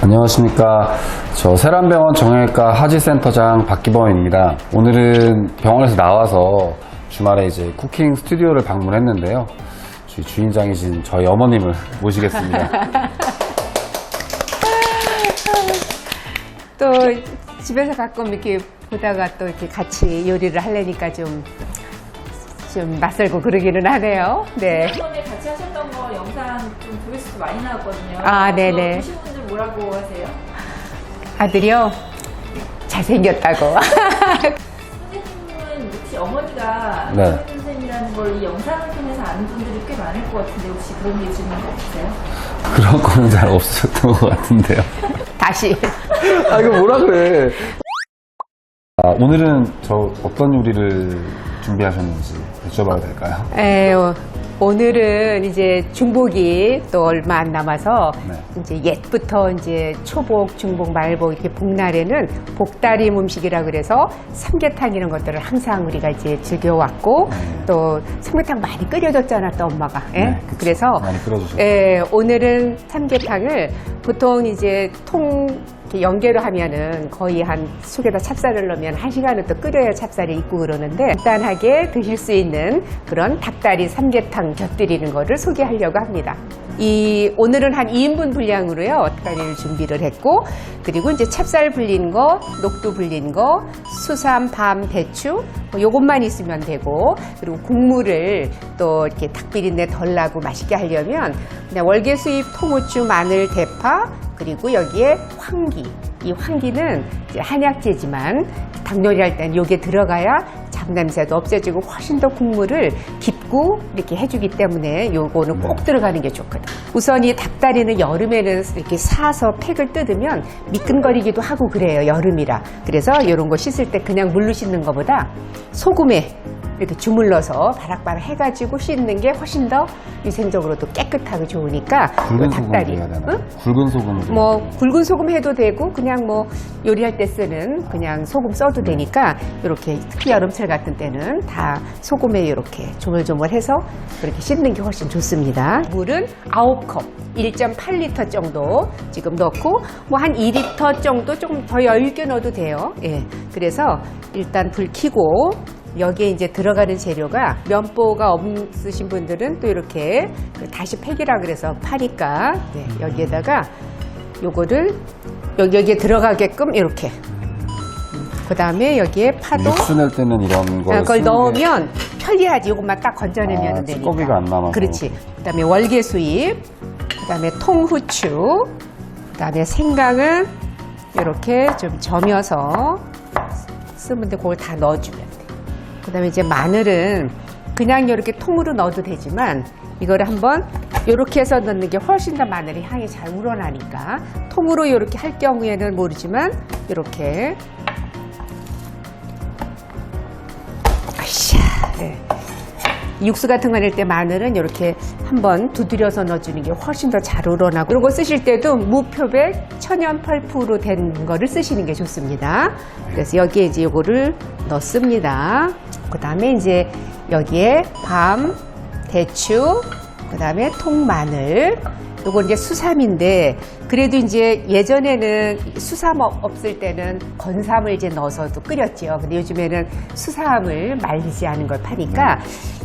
안녕하십니까. 저 세란병원 정형외과 하지센터장 박기범입니다. 오늘은 병원에서 나와서 주말에 이제 쿠킹 스튜디오를 방문했는데요. 저희 주인장이신 저희 어머님을 모시겠습니다. 또 집에서 가끔 이렇게 보다가 또 이렇게 같이 요리를 하려니까 좀, 좀 낯설고 그러기는 하네요. 네. 이번에 같이 하셨던 거 영상 좀 조회수도 많이 나왔거든요. 아, 네네. 분들 뭐라고 하세요? 아들이요? 잘생겼다고. 선생님은 혹시 어머니가 네. 네. 선생님이라는 걸 이 영상을 통해서 아는 분들이 꽤 많을 것 같은데 혹시 그런 게 있으면 없으세요? 그런 거는 잘 없었던 것 같은데요. 다시. 아, 이거 뭐라 그래. 아, 오늘은 저 어떤 요리를 준비하셨는지 여쭤봐도 될까요? 에, 어, 오늘은 이제 중복이 또 얼마 안 남아서 네. 이제 옛부터 이제 초복, 중복, 말복 이렇게 복날에는 복다림 음식이라 그래서 삼계탕 이런 것들을 항상 우리가 이제 즐겨왔고 네. 또 삼계탕 많이 끓여줬잖아 또 엄마가. 예? 네, 그쵸. 그래서 많이 끓여주셨죠. 예, 오늘은 삼계탕을 보통 이제 통 연계로 하면은 거의 한 속에다 찹쌀을 넣으면 한 시간은 또 끓여야 찹쌀이 있고 그러는데 간단하게 드실 수 있는 그런 닭다리 삼계탕 곁들이는 거를 소개하려고 합니다. 이 오늘은 한 2인분 분량으로요 닭다리를 준비를 했고 그리고 이제 찹쌀 불린 거, 녹두 불린 거, 수삼, 밤, 배추 뭐 요것만 있으면 되고 그리고 국물을 또 이렇게 닭비린내 덜 나고 맛있게 하려면 월계 수잎, 통후추, 마늘, 대파 그리고 여기에 황기. 이 황기는 한약재지만 닭요리 할 때는 요게 들어가야 잡냄새도 없어지고 훨씬 더 국물을 깊고 이렇게 해주기 때문에 요거는 꼭 들어가는 게 좋거든. 우선 이 닭다리는 여름에는 이렇게 사서 팩을 뜯으면 미끈거리기도 하고 그래요. 여름이라. 그래서 이런 거 씻을 때 그냥 물로 씻는 것보다 소금에 이렇게 주물러서 바락바락 해가지고 씻는 게 훨씬 더 위생적으로도 깨끗하고 좋으니까 굵은 요 소금을 닭다리. 해야 되나요? 응? 굵은 소금을. 뭐 굵은 소금 해도 되고 그냥 뭐 요리할 때 쓰는 그냥 소금 써도 되니까 이렇게 특히 여름철 같은 때는 다 소금에 이렇게 조물조물해서 그렇게 씻는 게 훨씬 좋습니다. 물은 9컵, 1.8리터 정도 지금 넣고 뭐 한 2리터 정도 조금 더 있게 넣어도 돼요. 예. 그래서 일단 불 켜고 여기에 이제 들어가는 재료가 면보가 없으신 분들은 또 이렇게 그 다시 팩이라 그래서 파니까 네, 여기에다가 요거를 여기, 여기에 들어가게끔 이렇게. 그 다음에 여기에 파도. 육수 낼 때는 이런 걸 아, 그걸 쓰는 게 넣으면 편리하지. 이것만 딱 건져내면 아, 되니까. 찌꺼기가 안 남아서. 그렇지. 그 다음에 월계수잎. 그 다음에 통후추. 그 다음에 생강은 이렇게 좀 점여서 쓰면 돼. 그걸 다 넣어주면. 돼 그 다음에 이제 마늘은 그냥 이렇게 통으로 넣어도 되지만 이거를 한번 이렇게 해서 넣는 게 훨씬 더 마늘이 향이 잘 우러나니까 통으로 이렇게 할 경우에는 모르지만 이렇게 아샤 네. 육수 같은 거 낼 때 마늘은 이렇게 한번 두드려서 넣어주는 게 훨씬 더 잘 우러나고 그리고 쓰실 때도 무표백 천연 펄프로 된 거를 쓰시는 게 좋습니다. 그래서 여기에 이제 이거를 넣습니다. 그 다음에 이제 여기에 밤, 대추, 그 다음에 통마늘, 요거 이제 수삼인데 그래도 이제 예전에는 수삼 없- 없을 때는 건삼을 이제 넣어서도 끓였죠. 근데 요즘에는 수삼을 말리지 않은 걸 파니까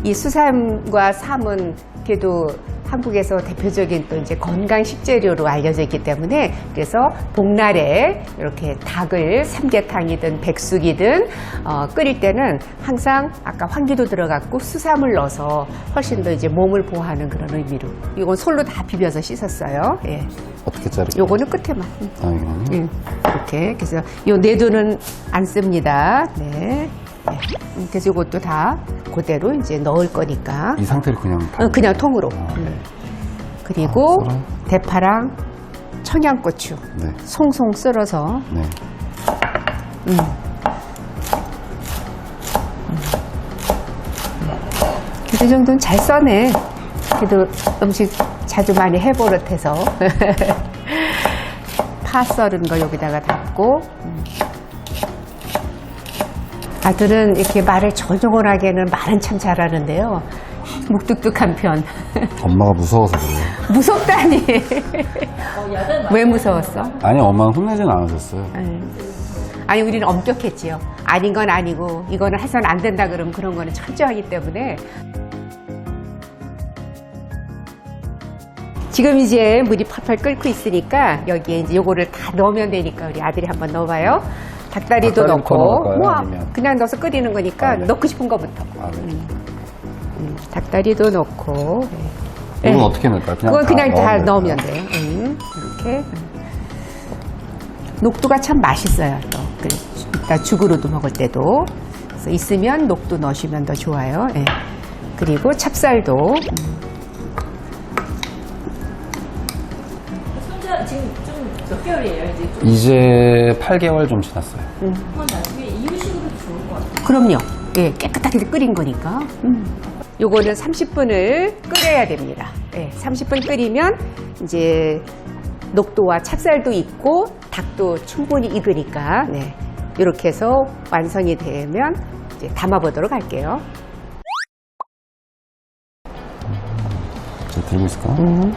이 수삼과 삼은 그래도 한국에서 대표적인 또 이제 건강 식재료로 알려져 있기 때문에 그래서 복날에 이렇게 닭을 삼계탕이든 백숙이든 어, 끓일 때는 항상 아까 황기도 들어갔고 수삼을 넣어서 훨씬 더 이제 몸을 보호하는 그런 의미로 이건 솔로 다 비벼서 씻었어요. 예. 어떻게 자를까요? 요거는 끝에만. 음, 아, 이거는? 음, 이렇게 그래서 요 내두는 안 씁니다. 네. 네. 음, 그래서 이것도 다 그대로 이제 넣을 거니까. 이 상태로 그냥 다 어, 그냥 통으로. 아, 네. 음. 그리고 아? 대파랑 청양고추 네. 송송 썰어서 네. 그래도 이 정도는 잘 써네. 그래도 음식 자주 많이 해버릇해서. 파 썰은 거 여기다가 담고. 음. 아들은 이렇게 말을 하기에는 말은 참 잘하는데요. 묵뚝뚝한 편. 엄마가 무서워서 그래요. 무섭다니. 왜 무서웠어? 아니, 엄마는 혼내진 않으셨어요. 아니 우리는 엄격했지요. 아닌 건 아니고 이거는 해서는 안 된다 그러면 그런 거는 철저하기 때문에 지금 이제 물이 펄펄 끓고 있으니까 여기에 이제 요거를 다 넣으면 되니까 우리 아들이 한번 넣어봐요. 닭다리도 닭다리 넣고? 뭐 아니면? 그냥 넣어서 끓이는 거니까 아, 네. 넣고 싶은 거부터 아, 네. 음, 닭다리도 넣고 네. 이건 네. 어떻게 넣을까요? 그냥 그건 그냥 다 넣으면 넣으면? 돼요. 음, 이렇게. 녹두가 참 맛있어요. 또 그, 이따 죽으로도 먹을 때도 그래서 있으면 녹두 넣으시면 더 좋아요. 예. 그리고 찹쌀도 음, 손자 지금 좀 몇 개월이에요? 이제 좀 이제 8개월 좀 지났어요. 한번 나중에 이유식으로 좋을 것 같아요. 그럼요. 예, 깨끗하게 끓인 거니까. 음. 요거는 30분을 끓여야 됩니다. 예, 30분 끓이면 이제 녹두와 찹쌀도 있고 닭도 충분히 익으니까 네. 이렇게 해서 완성이 되면 이제 담아보도록 할게요. 제가 들고 있을까요? 음.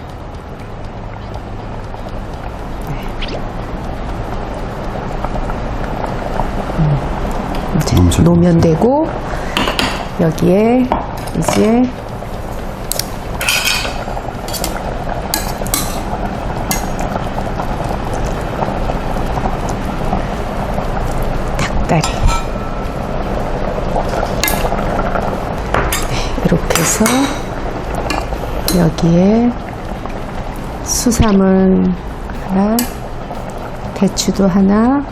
놓으면 되고 여기에 이제 닭다리. 네, 이렇게 해서 여기에 수삼을 하나 대추도 하나.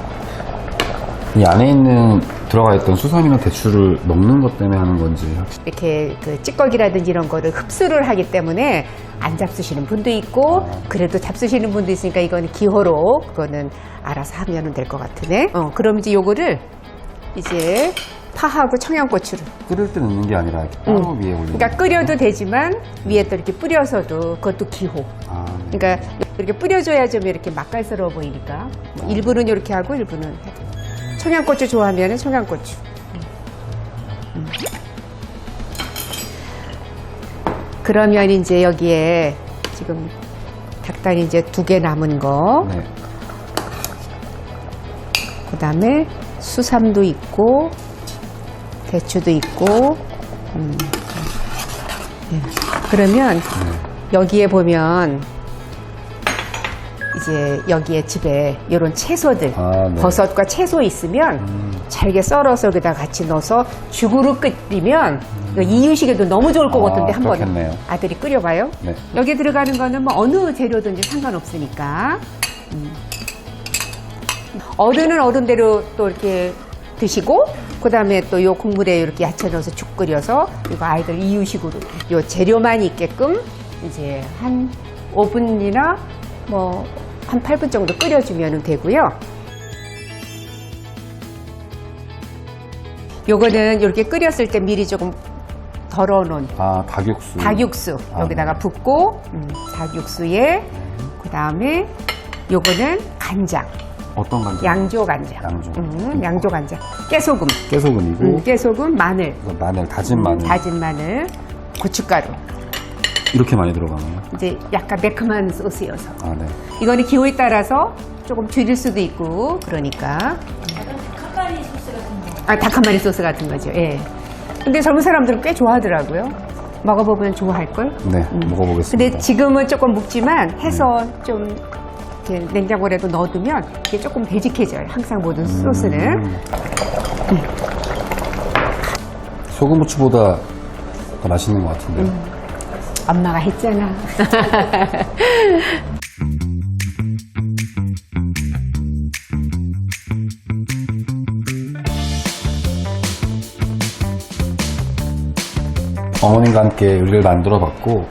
이 안에 있는 들어가 있던 수삼이나 대추를 먹는 것 때문에 하는 건지 확실히 이렇게 그 찌꺼기라든지 이런 거를 흡수를 하기 때문에 안 잡수시는 분도 있고 그래도 잡수시는 분도 있으니까 이거는 기호로 그거는 알아서 하면 될것 같으네. 어, 그럼 이제 요거를 이제 파하고 청양고추를 끓일 때 넣는 게 아니라 이렇게 따로 위에 올리는 그러니까 끓여도 되지만 위에 또 이렇게 뿌려서도 그것도 기호. 아, 네. 그러니까 이렇게 뿌려줘야 좀 이렇게 맛깔스러워 보이니까 뭐 일부는 이렇게 하고 일부는 해도. 청양고추 좋아하면 청양고추. 음. 그러면 이제 여기에 지금 닭다리 이제 두 개 남은 거, 네. 그 다음에 수삼도 있고 대추도 있고, 음. 네. 그러면 여기에 보면 이제 여기에 집에 이런 채소들 아, 네. 버섯과 채소 있으면 잘게 썰어서 여기다 같이 넣어서 죽으로 끓이면 이거 이유식에도 너무 좋을 것 아, 같은데 한번 그렇겠네요. 아들이 끓여봐요. 네. 여기 들어가는 거는 뭐 어느 재료든지 상관없으니까 음. 어른은 어른대로 또 이렇게 드시고 그다음에 또 요 국물에 이렇게 야채 넣어서 죽 끓여서 이거 아이들 이유식으로 요 재료만 있게끔 이제 한 5분이나 뭐 한 8분 정도 끓여주면 되고요. 요거는 이렇게 끓였을 때 미리 조금 덜어놓은 아, 닭육수. 닭육수 아, 여기다가 네. 붓고 음, 닭육수에 그 다음에 요거는 간장 어떤 간장? 양조 간장 양조. 음, 양조 간장 깨소금 깨소금이고 음, 깨소금 마늘 이거 마늘, 다진 마늘. 다진 마늘 고춧가루 이렇게 많이 들어가나요? 이제 약간 매콤한 소스여서 아, 네. 이거는 기호에 따라서 조금 줄일 수도 있고 그러니까 약간 카카리 소스 같은 거. 아, 닭한 마리 소스 같은 거죠. 예. 근데 젊은 사람들은 꽤 좋아하더라고요. 먹어보면 좋아할걸? 네, 먹어보겠습니다. 근데 지금은 조금 묵지만 해서 좀 이렇게 냉장고에도 넣어두면 이게 조금 되직해져요. 항상 모든 소스는. 음. 소금 후추보다 더 맛있는 것 같은데요. 음. 엄마가 했잖아. 어머님과 함께 요리를 만들어 봤고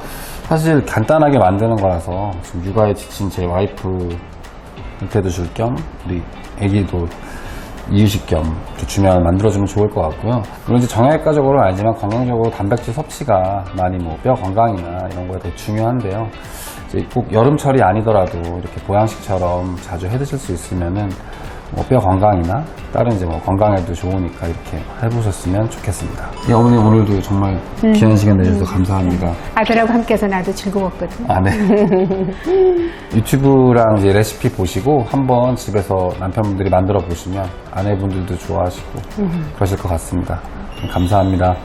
사실 간단하게 만드는 거라서 지금 육아에 지친 제 와이프한테도 줄 겸 우리 애기도 이유식 겸 주면 만들어주면 좋을 것 같고요. 물론 이제 정형외과적으로는 알지만 건강적으로 단백질 섭취가 많이 뭐 뼈 건강이나 이런 거에 되게 중요한데요. 이제 꼭 여름철이 아니더라도 이렇게 보양식처럼 자주 해 드실 수 있으면은 뭐 뼈 건강이나 다른 이제 뭐 건강에도 좋으니까 이렇게 해보셨으면 좋겠습니다. 예, 어머니 오늘도 정말 귀한 시간 내주셔서 감사합니다. 아들하고 함께해서 나도 즐거웠거든. 아, 네. 유튜브랑 이제 레시피 보시고 한번 집에서 남편분들이 만들어 보시면 아내분들도 좋아하시고 그러실 것 같습니다. 감사합니다.